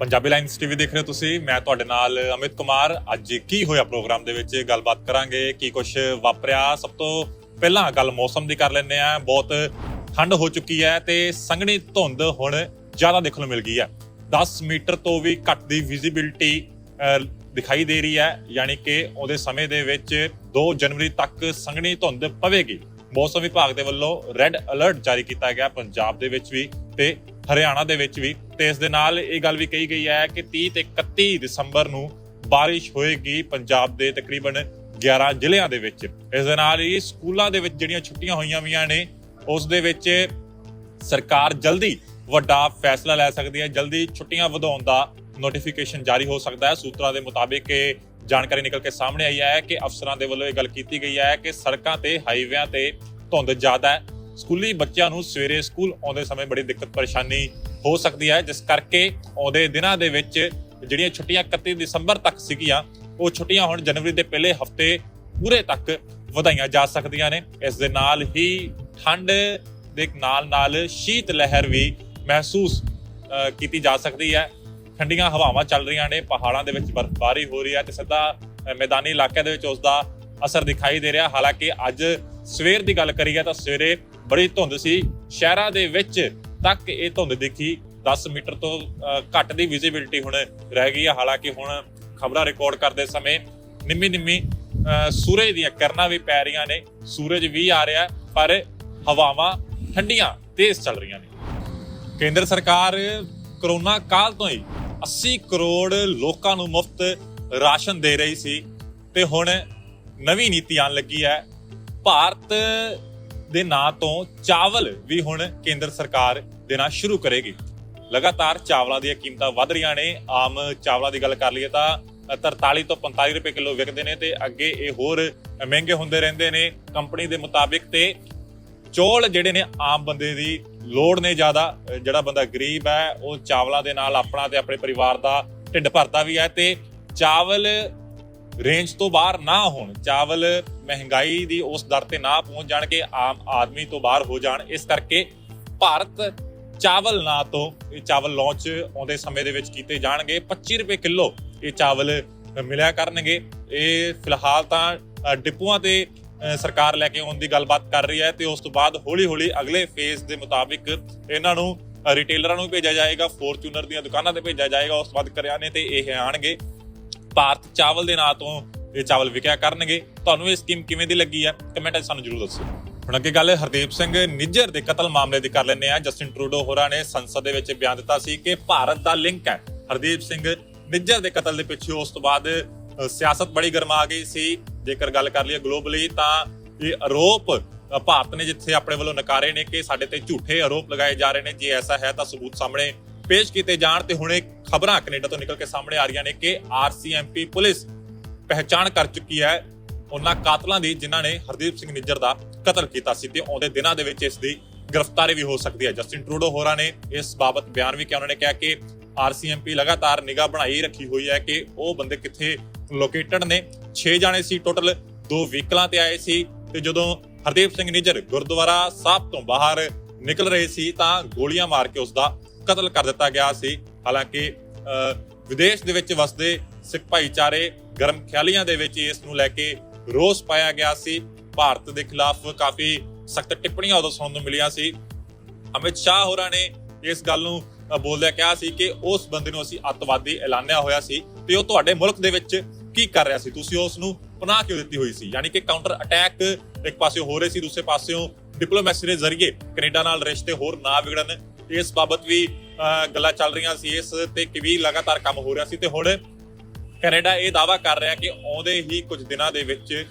Punjabi lines TV ਦੇਖ ਰਹੇ ਹੋ ਤੁਸੀਂ। ਮੈਂ ਤੁਹਾਡੇ ਨਾਲ ਅਮਿਤ ਕੁਮਾਰ। ਅੱਜ ਕੀ ਹੋਇਆ ਪ੍ਰੋਗਰਾਮ ਦੇ ਵਿੱਚ? ਗੱਲਬਾਤ ਕਰਾਂਗੇ ਕੀ ਕੁਝ ਵਾਪਰਿਆ। ਸਭ ਤੋਂ ਪਹਿਲਾਂ ਗੱਲ ਮੌਸਮ ਦੀ ਕਰ ਲੈਂਦੇ ਆ ਬਹੁਤ ਠੰਡ ਹੋ ਚੁੱਕੀ ਹੈ ਤੇ ਸੰਘਣੀ ਧੁੰਦ ਹੁਣ ਜ਼ਿਆਦਾ ਦੇਖਣ ਨੂੰ ਮਿਲ ਗਈ ਹੈ। 10 ਮੀਟਰ ਤੋਂ ਵੀ ਘੱਟ ਦੀ ਵਿਜ਼ਿਬਿਲਟੀ ਦਿਖਾਈ ਦੇ ਰਹੀ ਹੈ। ਯਾਨੀ ਕਿ ਉਹਦੇ ਸਮੇਂ ਦੇ ਵਿੱਚ 2 ਜਨਵਰੀ ਤੱਕ ਸੰਘਣੀ ਧੁੰਦ ਪਵੇਗੀ। ਮੌਸਮ ਵਿਭਾਗ ਦੇ ਵੱਲੋਂ ਰੈੱਡ ਅਲਰਟ ਜਾਰੀ ਕੀਤਾ ਗਿਆ ਪੰਜਾਬ ਦੇ ਵਿੱਚ ਵੀ ਤੇ ਹਰਿਆਣਾ ਦੇ ਵਿੱਚ ਵੀ ਤੇ ਇਸ ਦੇ ਨਾਲ ਇਹ ਗੱਲ ਵੀ ਕਹੀ ਗਈ ਹੈ ਕਿ 30 ਤੇ 31 ਦਸੰਬਰ ਨੂੰ ਬਾਰਿਸ਼ ਹੋਏਗੀ ਪੰਜਾਬ ਦੇ ਤਕਰੀਬਨ 11 ਜ਼ਿਲ੍ਹਿਆਂ ਦੇ ਵਿੱਚ। ਇਸ ਦੇ ਨਾਲ ਹੀ ਸਕੂਲਾਂ ਦੇ ਵਿੱਚ ਜਿਹੜੀਆਂ ਛੁੱਟੀਆਂ ਹੋਈਆਂ ਵੀਆਂ ਨੇ, ਉਸ ਦੇ ਵਿੱਚ ਸਰਕਾਰ ਜਲਦੀ ਵੱਡਾ ਫੈਸਲਾ ਲੈ ਸਕਦੀ ਹੈ, ਜਲਦੀ ਛੁੱਟੀਆਂ ਵਧਾਉਣ ਦਾ ਨੋਟੀਫਿਕੇਸ਼ਨ ਜਾਰੀ ਹੋ ਸਕਦਾ ਹੈ। ਸੂਤਰਾਂ ਦੇ ਮੁਤਾਬਿਕ ਇਹ ਜਾਣਕਾਰੀ ਨਿਕਲ ਕੇ ਸਾਹਮਣੇ ਆਈ ਹੈ ਕਿ ਅਫਸਰਾਂ ਦੇ ਵੱਲੋਂ ਇਹ ਗੱਲ ਕੀਤੀ ਗਈ ਹੈ ਕਿ ਸੜਕਾਂ ਤੇ ਹਾਈਵੇਆਂ ਤੇ ਧੁੰਦ ਜ਼ਿਆਦਾ ਹੈ। ਸਕੂਲੀ ਬੱਚਿਆਂ ਨੂੰ ਸਵੇਰੇ ਸਕੂਲ ਆਉਂਦੇ ਸਮੇਂ ਬੜੀ ਦਿੱਕਤ ਪਰੇਸ਼ਾਨੀ ਹੋ ਸਕਦੀ ਹੈ, ਜਿਸ ਕਰਕੇ ਆਉਂਦੇ ਦਿਨਾਂ ਦੇ ਵਿੱਚ ਜਿਹੜੀਆਂ ਛੁੱਟੀਆਂ 31 ਦਸੰਬਰ ਤੱਕ ਸੀਗੀਆਂ, ਉਹ ਛੁੱਟੀਆਂ ਹੁਣ ਜਨਵਰੀ ਦੇ ਪਹਿਲੇ ਹਫ਼ਤੇ ਪੂਰੇ ਤੱਕ ਵਧਾਈਆਂ ਜਾ ਸਕਦੀਆਂ ਨੇ। ਇਸ ਦੇ ਨਾਲ ਹੀ ਠੰਡ ਦੇ ਨਾਲ ਨਾਲ ਸ਼ੀਤ ਲਹਿਰ ਵੀ ਮਹਿਸੂਸ ਕੀਤੀ ਜਾ ਸਕਦੀ ਹੈ। ਠੰਡੀਆਂ ਹਵਾਵਾਂ ਚੱਲ ਰਹੀਆਂ ਨੇ, ਪਹਾੜਾਂ ਦੇ ਵਿੱਚ ਬਰਫ਼ਬਾਰੀ ਹੋ ਰਹੀ ਹੈ ਤੇ ਸਿੱਧਾ ਮੈਦਾਨੀ ਇਲਾਕਿਆਂ ਦੇ ਵਿੱਚ ਉਸ ਦਾ ਅਸਰ ਦਿਖਾਈ ਦੇ ਰਿਹਾ। ਹਾਲਾਂਕਿ ਅੱਜ ਸਵੇਰ ਦੀ ਗੱਲ ਕਰੀਏ ਤਾਂ ਸਵੇਰੇ ਬੜੀ ਧੁੰਦ ਸੀ। ਸ਼ਹਿਰਾਂ ਦੇ ਵਿੱਚ ਤੱਕ ਇਹ ਧੁੰਦ ਦੇਖੀ। 10 ਮੀਟਰ ਤੋਂ ਘੱਟ ਦੀ ਵਿਜ਼ਿਬਿਲਟੀ ਹੁਣ ਰਹਿ ਗਈ ਹੈ ਹਾਲਾਂਕਿ ਹੁਣ ਖਬਰਾਂ ਰਿਕਾਰਡ ਕਰਦੇ ਸਮੇਂ ਨਿੰਮੀ ਨਿੰਮੀ ਸੂਰਜ ਦੀਆਂ ਕਰਨਾ ਵੀ ਪੈ ਰਹੀਆਂ ਨੇ। ਸੂਰਜ ਵੀ ਆ ਰਿਹਾ, ਪਰ ਹਵਾਵਾਂ ਠੰਡੀਆਂ, ਤੇਜ਼ ਚੱਲ ਰਹੀਆਂ ਨੇ। ਕੇਂਦਰ ਸਰਕਾਰ ਕਰੋਨਾ ਕਾਲ ਤੋਂ ਹੀ 80 ਕਰੋੜ ਲੋਕਾਂ ਨੂੰ ਮੁਫਤ ਰਾਸ਼ਨ ਦੇ ਰਹੀ ਸੀ ਤੇ ਹੁਣ ਨਵੀਂ ਨੀਤੀ ਆਣ ਲੱਗੀ ਹੈ। ਭਾਰਤ ਦੇ ਨਾਂ ਤੋਂ ਚਾਵਲ ਵੀ ਹੁਣ ਕੇਂਦਰ ਸਰਕਾਰ ਦੇਣਾ ਸ਼ੁਰੂ ਕਰੇਗੀ। ਲਗਾਤਾਰ ਚਾਵਲਾਂ ਦੀਆਂ ਕੀਮਤਾਂ ਵਧ ਰਹੀਆਂ ਨੇ। ਆਮ ਚਾਵਲਾਂ ਦੀ ਗੱਲ ਕਰ ਲਈਏ ਤਾਂ 43 ਤੋਂ 45 ਰੁਪਏ ਕਿਲੋ ਵਿਕਦੇ ਨੇ ਤੇ ਅੱਗੇ ਇਹ ਹੋਰ ਮਹਿੰਗੇ ਹੁੰਦੇ ਰਹਿੰਦੇ ਨੇ। ਕੰਪਨੀ ਦੇ ਮੁਤਾਬਿਕ ਤੇ ਚੌਲ ਜਿਹੜੇ ਨੇ ਆਮ ਬੰਦੇ ਦੀ ਲੋੜ ਨੇ ਜ਼ਿਆਦਾ। ਜਿਹੜਾ ਬੰਦਾ ਗਰੀਬ ਹੈ, ਉਹ ਚਾਵਲਾਂ ਦੇ ਨਾਲ ਆਪਣਾ ਤੇ ਆਪਣੇ ਪਰਿਵਾਰ ਦਾ ਢਿੱਡ ਭਰਦਾ ਵੀ ਹੈ ਤੇ ਚਾਵਲ ਰੇਂਜ ਤੋਂ ਬਾਹਰ ਨਾ ਹੋਣ, ਚਾਵਲ ਮਹਿੰਗਾਈ ਦੀ ਉਸ ਦਰ ਤੇ ਨਾ ਪਹੁੰਚ ਜਾਣ ਕਿ ਆਮ ਆਦਮੀ ਤੋਂ ਬਾਹਰ ਹੋ ਜਾਣ, ਇਸ ਕਰਕੇ ਭਾਰਤ ਚਾਵਲ ਨਾ ਤੋਂ, ਇਹ ਚਾਵਲ ਲਾਂਚ ਆਉਂਦੇ ਸਮੇਂ ਦੇ ਵਿੱਚ ਕੀਤੇ ਜਾਣਗੇ। 25 ਰੁਪਏ ਕਿਲੋ ਇਹ ਚਾਵਲ ਮਿਲਿਆ ਕਰਨਗੇ। ਇਹ ਫਿਲਹਾਲ ਤਾਂ ਡਿਪੂਆਂ ਤੇ ਸਰਕਾਰ ਲੈ ਕੇ ਆਉਣ ਦੀ ਗੱਲਬਾਤ ਕਰ ਰਹੀ ਹੈ ਤੇ ਉਸ ਤੋਂ ਬਾਅਦ ਹੌਲੀ-ਹੌਲੀ ਅਗਲੇ ਫੇਜ਼ ਦੇ ਮੁਤਾਬਿਕ ਇਹਨਾਂ ਨੂੰ ਰਿਟੇਲਰਾਂ ਨੂੰ ਭੇਜਿਆ ਜਾਏਗਾ ਫੋਰਚੂਨਰ ਦੀਆਂ ਦੁਕਾਨਾਂ ਤੇ ਭੇਜਿਆ ਜਾਏਗਾ, ਉਸ ਤੋਂ ਬਾਅਦ ਕਰਿਆਨੇ ਤੇ ਇਹ ਆਣਗੇ। ਭਾਰਤ ਚਾਵਲ ਦੇ ਨਾਂ ਤੋਂ ਇਹ ਚਾਵਲ ਵਿਕਿਆ ਕਰਨਗੇ। ਤੁਹਾਨੂੰ ਇਹ ਸਕੀਮ ਕਿਵੇਂ ਦੀ ਲੱਗੀ ਹੈ? ਕਮੈਂਟ 'ਚ ਸਾਨੂੰ ਜਰੂਰ ਦੱਸੋ। ਹੁਣ ਅੱਗੇ ਗੱਲ, ਹਰਦੀਪ ਸਿੰਘ ਨਿੱਜਰ ਦੇ ਕਤਲ ਮਾਮਲੇ ਦੀ ਕਰ ਲੈਂਦੇ ਆ ਜਸਟਿਨ ਟਰੂਡੋ ਹੋਰਾਂ ਨੇ ਸੰਸਦ ਦੇ ਵਿੱਚ ਬਿਆਨ ਦਿੱਤਾ ਸੀ ਕਿ ਭਾਰਤ ਦਾ ਲਿੰਕ ਹੈ। ਹਰਦੀਪ ਸਿੰਘ ਨਿੱਜਰ ਦੇ ਕਤਲ ਦੇ ਪਿੱਛੇ ਉਸ ਤੋਂ ਬਾਅਦ ਸਿਆਸਤ ਬੜੀ ਗਰਮਾ ਗਈ ਸੀ। ਜੇਕਰ ਗੱਲ ਕਰ ਲਈਏ ਗਲੋਬਲੀ ਤਾਂ ਇਹ ਆਰੋਪ ਭਾਰਤ ਨੇ ਜਿੱਥੇ ਆਪਣੇ ਵੱਲੋਂ ਨਕਾਰੇ ਨੇ ਕਿ ਸਾਡੇ ਤੇ ਝੂਠੇ ਆਰੋਪ ਲਗਾਏ ਜਾ ਰਹੇ ਨੇ। ਜੇ ਐਸਾ ਹੈ ਤਾਂ ਸਬੂਤ ਸਾਹਮਣੇ ਪੇਸ਼ ਕੀਤੇ ਜਾਣ ਤੇ ਹੁਣੇ ਖਬਰਾਂ ਕੈਨੇਡਾ ਤੋਂ ਨਿਕਲ ਕੇ ਸਾਹਮਣੇ ਆ ਰਹੀਆਂ ਨੇ ਕਿ ਆਰਸੀਐਮਪੀ ਪੁਲਿਸ ਪਹਿਚਾਣ ਕਰ ਚੁੱਕੀ ਹੈ ਉਹਨਾਂ ਕਾਤਲਾਂ ਦੀ, ਜਿਨ੍ਹਾਂ ਨੇ ਹਰਦੀਪ ਸਿੰਘ ਨਿੱਜਰ ਦਾ ਕਤਲ ਕੀਤਾ ਸੀ ਤੇ ਆਉਂਦੇ ਦਿਨਾਂ ਦੇ ਵਿੱਚ ਇਸ ਦੀ ਗ੍ਰਿਫਤਾਰੀ ਵੀ ਹੋ ਸਕਦੀ ਹੈ। ਜਸਟਿਨ ਟਰੂਡੋ ਹੋਰਾਂ ਨੇ ਇਸ ਬਾਬਤ ਬਿਆਨ ਵੀ ਕਿਹਾ। ਉਹਨਾਂ ਨੇ ਕਿਹਾ ਕਿ ਆਰਸੀਐਮਪੀ ਲਗਾਤਾਰ ਨਿਗਾਹ ਬਣਾਈ ਰੱਖੀ ਹੋਈ ਹੈ ਕਿ ਉਹ ਬੰਦੇ ਕਿੱਥੇ ਲੋਕੇਟਡ ਨੇ। 6 ਜਾਣੇ ਸੀ ਟੋਟਲ, ਦੋ ਵਹੀਕਲਾਂ ਤੇ ਆਏ ਸੀ ਤੇ ਜਦੋਂ ਹਰਦੀਪ ਸਿੰਘ ਨਿੱਜਰ ਗੁਰਦੁਆਰਾ ਸਾਹਿਬ ਤੋਂ ਬਾਹਰ ਨਿਕਲ ਰਹੇ ਸੀ ਤਾਂ ਗੋਲੀਆਂ ਮਾਰ ਕੇ ਉਸ ਦਾ ਕਤਲ ਕਰ ਦਿੱਤਾ ਗਿਆ ਸੀ। ਹਾਲਾਂਕਿ ਵਿਦੇਸ਼ ਦੇ ਵਿੱਚ ਵਸਦੇ ਸਿੱਖ ਭਾਈਚਾਰੇ ਗਰਮ ਖਿਆਲੀਆਂ ਦੇ ਵਿੱਚ ਇਸ ਨੂੰ ਲੈ ਕੇ ਰੋਸ ਪਾਇਆ ਗਿਆ ਸੀ। ਭਾਰਤ ਦੇ ਖਿਲਾਫ ਕਾਫੀ ਸਖਤ ਟਿੱਪਣੀਆਂ ਉਦੋਂ ਸੁਣਨ ਨੂੰ ਮਿਲੀਆਂ ਸੀ। ਅਮਿਤ ਸ਼ਾਹ ਹੋਰਾਂ ਨੇ ਇਸ ਗੱਲ ਨੂੰ ਬੋਲਦਿਆਂ ਕਿਹਾ ਸੀ ਕਿ ਉਸ ਬੰਦੇ ਨੂੰ ਅਸੀਂ ਅੱਤਵਾਦੀ ਐਲਾਨਿਆ ਹੋਇਆ ਸੀ ਤੇ ਉਹ ਤੁਹਾਡੇ ਮੁਲਕ ਦੇ ਵਿੱਚ ਕੀ ਕਰ ਰਿਹਾ ਸੀ? ਤੁਸੀਂ ਉਸ ਨੂੰ ਪਨਾਹ ਕਿਉਂ ਦਿੱਤੀ ਹੋਈ ਸੀ? ਯਾਨੀ ਕਿ ਕਾਊਂਟਰ ਅਟੈਕ ਇੱਕ ਪਾਸੇ ਹੋ ਰਹੇ ਸੀ, ਦੂਸਰੇ ਪਾਸਿਓਂ ਡਿਪਲੋਮੈਸੀ ਦੇ ਜ਼ਰੀਏ ਕੈਨੇਡਾ ਨਾਲ ਰਿਸ਼ਤੇ ਹੋਰ ਨਾ ਵਿਗੜਨ ਇਸ ਬਾਬਤ ਵੀ ਗੱਲਾਂ ਚੱਲ ਰਹੀਆਂ ਸੀ, ਇਸ ਤੇ ਕਿ ਵੀ ਲਗਾਤਾਰ ਕੰਮ ਹੋ ਰਿਹਾ ਸੀ। ਤੇ ਹੁਣ ਕੈਨੇਡਾ ਇਹ ਦਾਵਾ ਕਰ ਰਿਹਾ ਕਿ ਆਉਂਦੇ ਹੀ ਕੁਝ ਦਿਨਾਂ ਦੇ ਵਿੱਚ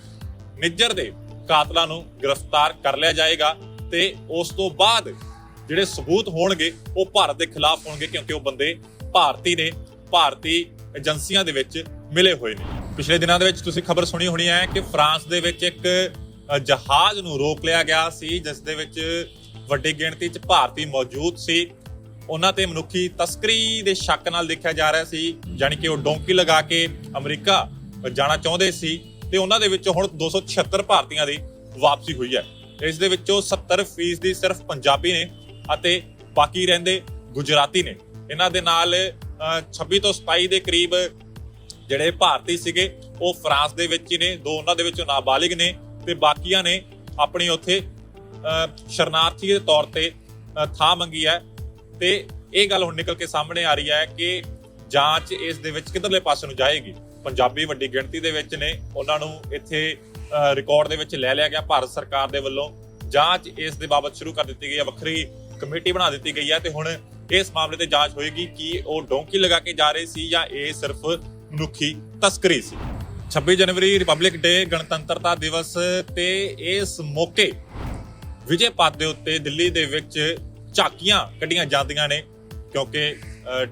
ਨਿੱਜਰ ਦੇ ਕਾਤਲਾਂ ਨੂੰ ਗ੍ਰਿਫਤਾਰ ਕਰ ਲਿਆ ਜਾਏਗਾ ਤੇ ਉਸ ਤੋਂ ਬਾਅਦ ਜਿਹੜੇ ਸਬੂਤ ਹੋਣਗੇ, ਉਹ ਭਾਰਤ ਦੇ ਖਿਲਾਫ ਹੋਣਗੇ ਕਿਉਂਕਿ ਉਹ ਬੰਦੇ ਭਾਰਤੀ ਨੇ, ਭਾਰਤੀ ਏਜੰਸੀਆਂ ਦੇ ਵਿੱਚ ਮਿਲੇ ਹੋਏ ਨੇ। ਪਿਛਲੇ ਦਿਨਾਂ ਦੇ ਵਿੱਚ ਤੁਸੀਂ ਖਬਰ ਸੁਣੀ ਹੋਣੀ ਹੈ ਕਿ ਫਰਾਂਸ ਦੇ ਵਿੱਚ ਇੱਕ ਜਹਾਜ਼ ਨੂੰ ਰੋਕ ਲਿਆ ਗਿਆ ਸੀ, ਜਿਸ ਦੇ ਵਿੱਚ ਵੱਡੀ ਗਿਣਤੀ 'ਚ ਭਾਰਤੀ ਮੌਜੂਦ ਸੀ। ਉਹਨਾਂ ਤੇ ਮਨੁੱਖੀ ਤਸਕਰੀ ਦੇ ਸ਼ੱਕ ਨਾਲ ਦੇਖਿਆ ਜਾ ਰਿਹਾ ਸੀ ਯਾਨੀ ਕਿ ਉਹ ਡੋਂਕੀ ਲਗਾ ਕੇ ਅਮਰੀਕਾ ਜਾਣਾ ਚਾਹੁੰਦੇ ਸੀ ਤੇ ਉਹਨਾਂ ਦੇ ਵਿੱਚੋਂ ਹੁਣ 276 ਭਾਰਤੀਆਂ ਦੀ ਵਾਪਸੀ ਹੋਈ ਹੈ। ਇਸ ਦੇ ਵਿੱਚੋਂ 70% ਦੀ ਸਿਰਫ ਪੰਜਾਬੀ ਨੇ ਅਤੇ ਬਾਕੀ ਰਹਿੰਦੇ ਗੁਜਰਾਤੀ ਨੇ। ਇਹਨਾਂ ਦੇ ਨਾਲ ਅਹ 26 ਤੋਂ 27 ਦੇ ਕਰੀਬ ਜਿਹੜੇ ਭਾਰਤੀ ਸੀਗੇ, ਉਹ ਫਰਾਂਸ ਦੇ ਵਿੱਚ ਹੀ ਨੇ, ਦੋ ਉਹਨਾਂ ਦੇ ਵਿੱਚੋਂ ਨਾਬਾਲਿਗ ਨੇ ਤੇ ਬਾਕੀਆਂ ਨੇ ਆਪਣੀ ਉੱਥੇ ਸ਼ਰਨਾਰਥੀ ਦੇ ਤੌਰ ਤੇ ਥਾਂ ਮੰਗੀ ਹੈ। ਤੇ ਇਹ ਗੱਲ ਹੁਣ ਨਿਕਲ ਕੇ ਸਾਹਮਣੇ ਆ ਰਹੀ ਹੈ ਕਿ ਜਾਂਚ ਇਸ ਦੇ ਵਿੱਚ ਕਿੱਧਰਲੇ ਪਾਸੇ ਨੂੰ ਜਾਏਗੀ? ਪੰਜਾਬੀ ਵੱਡੀ ਗਿਣਤੀ ਦੇ ਵਿੱਚ ਨੇ, ਉਹਨਾਂ ਨੂੰ ਇੱਥੇ ਰਿਕਾਰਡ ਦੇ ਵਿੱਚ ਲੈ ਲਿਆ ਗਿਆ ਭਾਰਤ ਸਰਕਾਰ ਦੇ ਵੱਲੋਂ। ਜਾਂਚ ਇਸ ਦੇ ਬਾਬਤ ਸ਼ੁਰੂ ਕਰ ਦਿੱਤੀ ਗਈ ਹੈ, ਵੱਖਰੀ ਕਮੇਟੀ ਬਣਾ ਦਿੱਤੀ ਗਈ ਹੈ ਤੇ ਹੁਣ ਇਸ ਮਾਮਲੇ ਤੇ ਜਾਂਚ ਹੋਏਗੀ ਕਿ ਉਹ ਡੋਂਕੀ ਲਗਾ ਕੇ ਜਾ ਰਹੇ ਸੀ ਜਾਂ ਇਹ ਸਿਰਫ ਮਨੁੱਖੀ ਤਸਕਰੀ ਸੀ। 26 ਜਨਵਰੀ ਰਿਪਬਲਿਕ ਡੇ ਗਣਤੰਤਰਤਾ ਦਿਵਸ ਤੇ ਇਸ ਮੌਕੇ ਵਿਜੇ ਪਥ ਦੇ ਉੱਤੇ ਦਿੱਲੀ ਦੇ ਵਿੱਚ ਝਾਕੀਆਂ ਕੱਢੀਆਂ ਜਾਂਦੀਆਂ ਨੇ, ਕਿਉਂਕਿ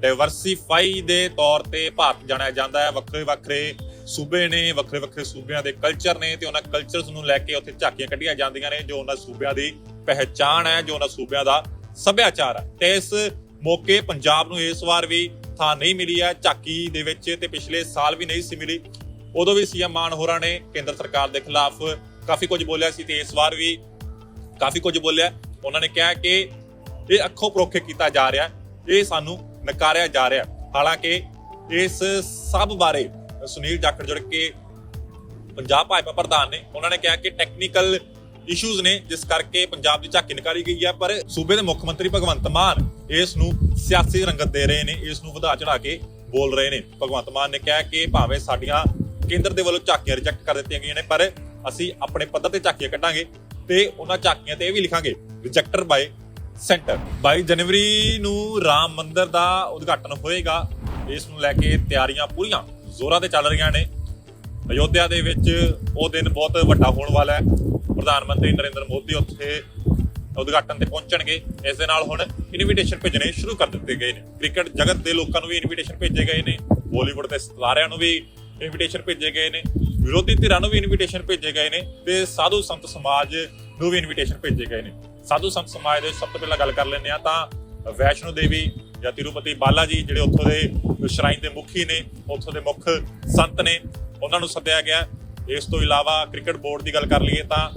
ਡਾਈਵਰਸਿਫਾਈ ਦੇ ਤੌਰ ਤੇ ਭਾਰਤ ਜਾਣਿਆ ਜਾਂਦਾ ਹੈ। ਵੱਖਰੇ ਵੱਖਰੇ ਸੂਬੇ ਨੇ, ਵੱਖਰੇ ਵੱਖਰੇ ਸੂਬਿਆਂ ਦੇ ਕਲਚਰ ਨੇ ਤੇ ਉਹਨਾਂ ਕਲਚਰਸ ਨੂੰ ਲੈ ਕੇ ਉੱਥੇ ਝਾਕੀਆਂ ਕੱਢੀਆਂ ਜਾਂਦੀਆਂ ਨੇ, ਜੋ ਉਹਨਾਂ ਸੂਬਿਆਂ ਦੀ ਪਹਿਚਾਣ ਹੈ, ਜੋ ਉਹਨਾਂ ਸੂਬਿਆਂ ਦਾ ਸੱਭਿਆਚਾਰ ਹੈ। ਤੇ ਇਸ ਮੌਕੇ ਪੰਜਾਬ ਨੂੰ ਇਸ ਵਾਰ ਵੀ ਥਾਂ ਨਹੀਂ ਮਿਲੀ ਹੈ। ਝਾਕੀ ਦੇ ਵਿੱਚ ਤੇ ਪਿਛਲੇ ਸਾਲ ਵੀ ਨਹੀਂ ਸੀ ਮਿਲੀ। ਉਦੋਂ ਵੀ ਸੀਐਮ ਮਾਨ ਹੋਰਾਂ ਨੇ ਕੇਂਦਰ ਸਰਕਾਰ ਦੇ ਖਿਲਾਫ ਕਾਫੀ ਕੁਝ ਬੋਲਿਆ ਸੀ ਤੇ ਇਸ ਵਾਰ ਵੀ ਕਾਫੀ ਕੁਝ ਬੋਲਿਆ। ਉਹਨਾਂ ਨੇ ਕਿਹਾ ਕਿ ਇਹ ਅੱਖੋਂ ਪਰੋਖੇ ਕੀਤਾ ਜਾ ਰਿਹਾ, ਇਹ ਸਾਨੂੰ ਨਕਾਰਿਆ ਜਾ ਰਿਹਾ। ਹਾਲਾਂਕਿ ਇਸ ਸਭ ਬਾਰੇ ਸੁਨੀਲ ਜਾਖੜ ਜੁੜ ਕੇ ਪੰਜਾਬ ਭਾਜਪਾ ਪ੍ਰਧਾਨ ਨੇ ਉਹਨਾਂ ਨੇ ਕਿਹਾ ਕਿ ਟੈਕਨੀਕਲ ਇਸ਼ੂਜ਼ ਨੇ, ਜਿਸ ਕਰਕੇ ਪੰਜਾਬ ਦੀ ਝਾਕੀ ਨਿਕਾਲੀ ਗਈ ਹੈ, ਪਰ ਸੂਬੇ ਦੇ ਮੁੱਖ ਮੰਤਰੀ ਭਗਵੰਤ ਮਾਨ ਇਸ ਨੂੰ ਸਿਆਸੀ ਰੰਗਤ ਦੇ ਰਹੇ ਨੇ, ਇਸ ਨੂੰ ਵਧਾ ਚੜਾ ਕੇ ਬੋਲ ਰਹੇ ਨੇ। ਭਗਵੰਤ ਮਾਨ ਨੇ ਕਿਹਾ ਕਿ ਭਾਵੇਂ ਸਾਡੀਆਂ ਕੇਂਦਰ ਦੇ ਵੱਲੋਂ ਝਾਕੀਆਂ ਰਿਜੈਕਟ ਕਰ ਦਿੱਤੀਆਂ ਗਈਆਂ ਨੇ, ਪਰ ਅਸੀਂ ਆਪਣੇ ਪੱਧਰ ਤੇ ਝਾਕੀਆਂ ਕੱਢਾਂਗੇ। ਤੇ ਉਹਨਾਂ ਝਾਕੀਆਂ ਤੇ ਇਹ ਵੀ ਲਿਖਾਂਗੇ ਰਿਜੈਕਟਰ ਬਾਈ ਸੈਂਟਰ 22 ਜਨਵਰੀ ਨੂੰ ਰਾਮ ਮੰਦਿਰ ਦਾ ਉਦਘਾਟਨ ਹੋਏਗਾ, ਇਸ ਨੂੰ ਲੈ ਕੇ ਤਿਆਰੀਆਂ ਪੂਰੀਆਂ, ਜ਼ੋਰਾਂ ਤੇ ਚੱਲ ਰਹੀਆਂ ਨੇ। ਅਯੋਧਿਆ ਦੇ ਵਿੱਚ ਉਹ ਦਿਨ ਬਹੁਤ ਵੱਡਾ ਹੋਣ ਵਾਲਾ ਹੈ। ਪ੍ਰਧਾਨ ਮੰਤਰੀ ਨਰਿੰਦਰ ਮੋਦੀ ਉੱਥੇ ਉਦਘਾਟਨ ਤੇ ਪਹੁੰਚਣਗੇ। ਇਸ ਦੇ ਨਾਲ ਹੁਣ ਇਨਵੀਟੇਸ਼ਨ ਭੇਜਣੇ ਸ਼ੁਰੂ ਕਰ ਦਿੱਤੇ ਗਏ ਨੇ। ਕ੍ਰਿਕਟ ਜਗਤ ਦੇ ਲੋਕਾਂ ਨੂੰ ਵੀ ਇਨਵੀਟੇਸ਼ਨ ਭੇਜੇ ਗਏ ਨੇ। ਬਾਲੀਵੁੱਡ ਦੇ ਸਤਾਰਿਆਂ ਨੂੰ ਵੀ ਇਨਵੀਟੇਸ਼ਨ ਭੇਜੇ ਗਏ ਨੇ। ਵਿਰੋਧੀ ਧਿਰਾਂ ਨੂੰ ਵੀ ਇਨਵੀਟੇਸ਼ਨ ਭੇਜੇ ਗਏ ਨੇ ਤੇ ਸਾਧੂ ਸੰਤ ਸਮਾਜ ਨੂੰ ਵੀ ਇਨਵੀਟੇਸ਼ਨ ਭੇਜੇ ਗਏ ਨੇ। ਸਾਧੂ ਸੰਤ ਸਮਾਜ ਦੇ ਸਭ ਤੋਂ ਪਹਿਲਾਂ ਗੱਲ ਕਰ ਲੈਂਦੇ ਆ ਤਾਂ ਵੈਸ਼ਨੋ ਦੇਵੀ ਜਾਂ ਤਿਰੂਪਤੀ ਬਾਲਾ ਜੀ ਜਿਹੜੇ ਉੱਥੋਂ ਦੇ ਸ਼ਰਾਈਨ ਦੇ ਮੁਖੀ ਨੇ ਉੱਥੋਂ ਦੇ ਮੁੱਖ ਸੰਤ ਨੇ ਉਹਨਾਂ ਨੂੰ ਸੱਦਿਆ ਗਿਆ। ਇਸ ਤੋਂ ਇਲਾਵਾ ਕ੍ਰਿਕਟ ਬੋਰਡ ਦੀ ਗੱਲ ਕਰ ਲਈਏ ਤਾਂ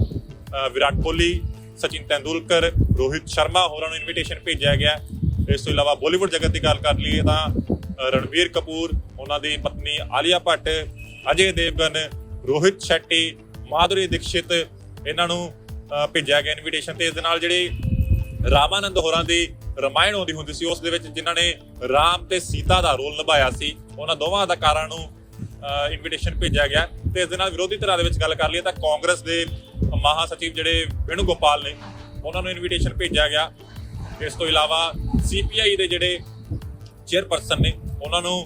ਵਿਰਾਟ ਕੋਹਲੀ ਸਚਿਨ ਤੈਂਦੂਲਕਰ ਰੋਹਿਤ ਸ਼ਰਮਾ ਹੋਰਾਂ ਨੂੰ ਇਨਵੀਟੇਸ਼ਨ ਭੇਜਿਆ ਗਿਆ। ਇਸ ਤੋਂ ਇਲਾਵਾ ਬਾਲੀਵੁੱਡ ਜਗਤ ਦੀ ਗੱਲ ਕਰ ਲਈਏ ਤਾਂ ਅ, ਰਣਵੀਰ ਕਪੂਰ ਉਹਨਾਂ ਦੀ ਪਤਨੀ ਆਲੀਆ ਭੱਟ ਅਜੇ ਦੇਵਗਨ, ਰੋਹਿਤ ਸ਼ੈਟੀ, ਮਾਧੁਰੀ ਦੀਕਸ਼ਿਤ ਇਹਨਾਂ ਨੂੰ ਭੇਜਿਆ ਗਿਆ ਇਨਵੀਟੇਸ਼ਨ ਤੇ। ਇਸ ਦੇ ਨਾਲ ਜਿਹੜੇ ਰਾਮਾਨੰਦ ਹੋਰਾਂ ਦੀ ਰਮਾਇਣ ਆਉਂਦੀ ਹੁੰਦੀ ਸੀ, ਉਸ ਦੇ ਵਿੱਚ ਜਿਨ੍ਹਾਂ ਨੇ ਰਾਮ ਤੇ ਸੀਤਾ ਦਾ ਰੋਲ ਨਿਭਾਇਆ ਸੀ, ਉਹਨਾਂ ਦੋਵਾਂ ਅਦਾਕਾਰਾਂ ਨੂੰ ਇਨਵੀਟੇਸ਼ਨ ਭੇਜਿਆ ਗਿਆ। ਤੇ ਇਸ ਦੇ ਨਾਲ ਵਿਰੋਧੀ ਧਿਰਾਂ ਦੇ ਵਿੱਚ ਗੱਲ ਕਰ ਲਈਏ ਤਾਂ ਕਾਂਗਰਸ ਦੇ ਮਹਾ ਸਚਿਵ ਜਿਹੜੇ ਵੇਣੂ ਗੋਪਾਲ ਨੇ, ਉਹਨਾਂ ਨੂੰ ਇਨਵੀਟੇਸ਼ਨ ਭੇਜਿਆ ਗਿਆ। ਇਸ ਤੋਂ ਇਲਾਵਾ ਸੀਪੀਆਈ ਦੇ ਜਿਹੜੇ ਚੇਅਰਪਰਸਨ ਨੇ, ਉਹਨਾਂ ਨੂੰ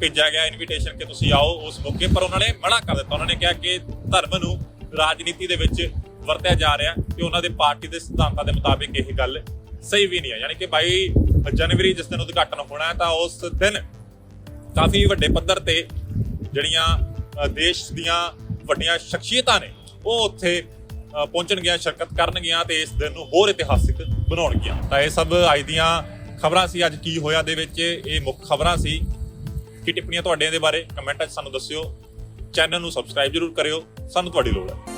ਭੇਜਿਆ ਗਿਆ ਇਨਵੀਟੇਸ਼ਨ ਕਿ ਤੁਸੀਂ ਆਓ ਉਸ ਮੌਕੇ, ਪਰ ਉਹਨਾਂ ਨੇ ਮਨਾ ਕਰ ਦਿੱਤਾ। ਉਹਨਾਂ ਨੇ ਕਿਹਾ ਕਿ ਧਰਮ ਨੂੰ ਰਾਜਨੀਤੀ ਦੇ ਵਿੱਚ ਵਰਤਿਆ ਜਾ ਰਿਹਾ ਤੇ ਉਹਨਾਂ ਦੇ ਪਾਰਟੀ ਦੇ ਸਿਧਾਂਤਾਂ ਦੇ ਮੁਤਾਬਿਕ ਇਹ ਗੱਲ ਸਹੀ ਵੀ ਨਹੀਂ ਹੈ। ਯਾਨੀ ਕਿ 22 ਜਨਵਰੀ ਜਿਸ ਦਿਨ ਉਦਘਾਟਨ ਹੋਣਾ ਹੈ, ਤਾਂ ਉਸ ਦਿਨ ਕਾਫੀ ਵੱਡੇ ਪੱਧਰ ਤੇ ਜਿਹੜੀਆਂ ਦੇਸ਼ ਦੀਆਂ ਵੱਡੀਆਂ ਸ਼ਖਸੀਅਤਾਂ ਨੇ, ਉਹ ਉੱਥੇ ਪਹੁੰਚਣਗੀਆਂ ਸ਼ਿਰਕਤ ਕਰਨਗੀਆਂ ਤੇ ਇਸ ਦਿਨ ਨੂੰ ਹੋਰ ਇਤਿਹਾਸਿਕ ਬਣਾਉਣਗੀਆਂ ਤਾਂ ਇਹ ਸਭ ਅੱਜ ਦੀਆਂ ਖਬਰਾਂ ਸੀ। ਅੱਜ ਕੀ ਹੋਇਆ ਦੇ ਵਿੱਚ ਇਹ ਮੁੱਖ ਖਬਰਾਂ ਸੀ। ਕੀ ਟਿੱਪਣੀਆਂ ਤੁਹਾਡੇ ਦੇ ਬਾਰੇ ਕਮੈਂਟਾਂ 'ਚ ਸਾਨੂੰ ਦੱਸਿਓ। ਚੈਨਲ ਨੂੰ ਸਬਸਕ੍ਰਾਈਬ ਜ਼ਰੂਰ ਕਰਿਓ। ਸਾਨੂੰ ਤੁਹਾਡੀ ਲੋੜ ਹੈ।